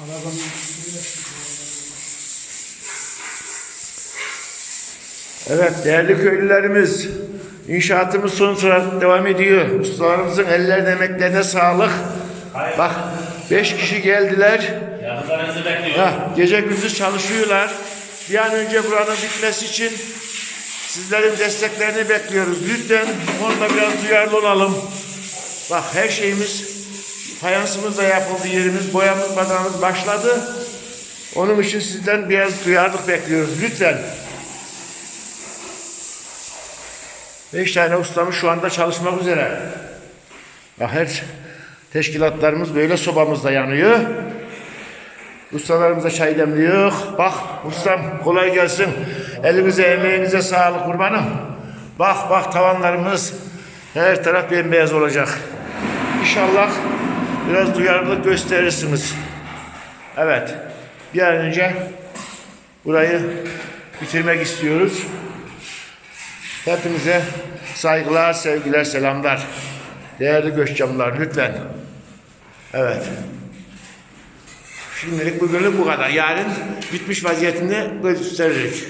Arabanın Evet değerli köylülerimiz inşaatımız sonuç olarak devam ediyor. Ustalarımızın ellerine emeklerine sağlık. Bak 5 kişi geldiler. Ha, gece gündüz çalışıyorlar. Bir an önce buranın bitmesi için sizlerin desteklerini bekliyoruz. Lütfen bu konuda biraz duyarlı olalım. Bak her şeyimiz fayansımız da yapıldı yerimiz, boyamız, badamız başladı. Onun için sizden biraz duyarlılık bekliyoruz. Lütfen. Beş tane ustamız şu anda çalışmak üzere. Bak her teşkilatlarımız böyle sobamızda yanıyor. Ustalarımıza çay demliyor. Bak ustam kolay gelsin. Elinize emeğinize sağlık kurbanım. Bak bak tavanlarımız her taraf bembeyaz olacak. İnşallah biraz duyarlılık gösterirsiniz. Evet. Bir an önce burayı bitirmek istiyoruz. Hepinize saygılar, sevgiler, selamlar. Değerli göçcanlar lütfen. Evet. Şimdilik bugünlük bu kadar. Yarın bitmiş vaziyetinde gösteririk.